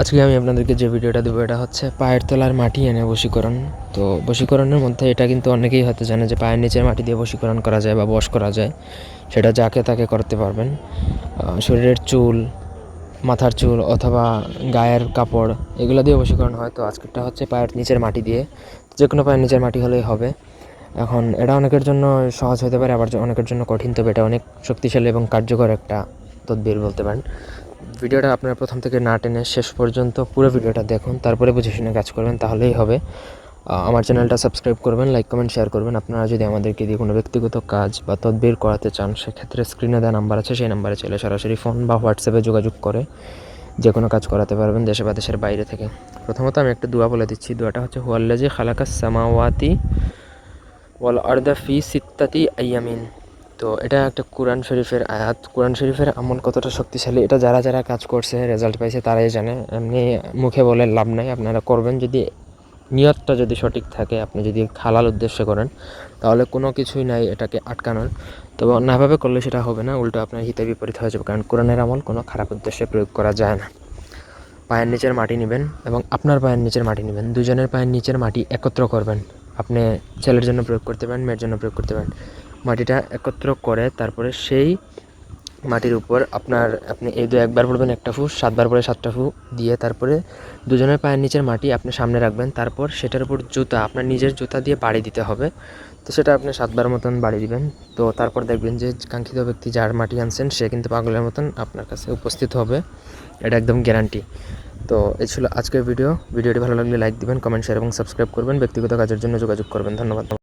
আজকে আমি আপনাদেরকে যে ভিডিওটা দেবো, এটা হচ্ছে পায়ের তলার মাটি এনে বশীকরণ। তো বশীকরণের মধ্যে এটা কিন্তু অনেকেই হয়তো জানে যে পায়ের নিচের মাটি দিয়ে বশীকরণ করা যায় বা বশ করা যায়। সেটা যাকে তাকে করতে পারবেন। শরীরের চুল, মাথার চুল অথবা গায়ের কাপড়, এগুলো দিয়ে বশীকরণ হয়। তো আজকেরটা হচ্ছে পায়ের নিচের মাটি দিয়ে। যে কোনো পায়ের নিচের মাটি হলেই হবে। এখন এটা অনেকের জন্য সহজ হতে পারে, আবার অনেকের জন্য কঠিন। তবে এটা অনেক শক্তিশালী এবং কার্যকর একটা তদবির বলতে পারেন। ভিডিওটা আপনার প্রথম থেকে না টেনে শেষ পর্যন্ত পুরো ভিডিওটা দেখুন, তারপরে বুঝে শুনে কাজ করবেন, তাহলেই হবে। আমার চ্যানেলটা সাবস্ক্রাইব করবেন, লাইক, কমেন্ট, শেয়ার করবেন। আপনারা যদি আমাদেরকে দিয়ে কোনো ব্যক্তিগত কাজ বা তদবির করাতে চান, সেক্ষেত্রে স্ক্রিনে দেওয়া নাম্বার আছে, সেই নাম্বারে চলে সরাসরি ফোন বা হোয়াটসঅ্যাপে যোগাযোগ করে যে কোনো কাজ করাতে পারবেন দেশে বা দেশের বাইরে থেকে। প্রথমত আমি একটা দোয়া বলে দিচ্ছি। দোয়াটা হচ্ছে হুয়াল্লাজি খালাকাস সামাওয়াতি ওয়াল আর্দা ফি সিত্তাতি আইয়ামিন। তো এটা একটা কোরআন শরীফের আয়াত। কোরআন শরীফের আমল কতটা শক্তিশালী, এটা যারা যারা কাজ করছে রেজাল্ট পাইছে তারাই জানে। এমনি মুখে বলে লাভ নাই, আপনারা করবেন। যদি নিয়তটা যদি সঠিক থাকে, আপনি যদি খালাল উদ্দেশ্যে করেন, তাহলে কোনো কিছুই নাই এটাকে আটকানোর। তবে অন্যভাবে করলে সেটা হবে না, উল্টো আপনার হিতে বিপরীত হয়ে যাবে। কারণ কোরআনের আমল কোনো খারাপ উদ্দেশ্যে প্রয়োগ করা যায় না। পায়ের নিচের মাটি নেবেন এবং আপনার পায়ের নিচের মাটি নেবেন। দুজনের পায়ের নিচের মাটি একত্র করবেন। আপনি ছেলের জন্য প্রয়োগ করতে পারেন, মেয়ের জন্য প্রয়োগ করতে পারেন। মাটিটা একত্র করে তারপরে সেই মাটির উপর আপনার, আপনি এই দু একবার পড়বেন একটা ফু, সাতবার পরে সাতটা ফু দিয়ে তারপরে দুজনের পায়ের নিচের মাটি আপনি সামনে রাখবেন। তারপর সেটার উপর জুতা, আপনার নিজের জুতা দিয়ে বাড়ি দিতে হবে। তো সেটা আপনি সাতবার মতন বাড়ি দিবেন। তো তারপর দেখবেন যে কাঙ্ক্ষিত ব্যক্তি যার মাটি আনছেন, সে কিন্তু পাগলের মতন আপনার কাছে উপস্থিত হবে। এটা একদম গ্যারান্টি তো এই ছিল আজকের ভিডিও ভিডিওটি ভালো লাগলে লাইক দিবেন কমেন্ট শেয়ার এবং সাবস্ক্রাইব করবেন। ব্যক্তিগত কাজের জন্য যোগাযোগ করবেন। ধন্যবাদ।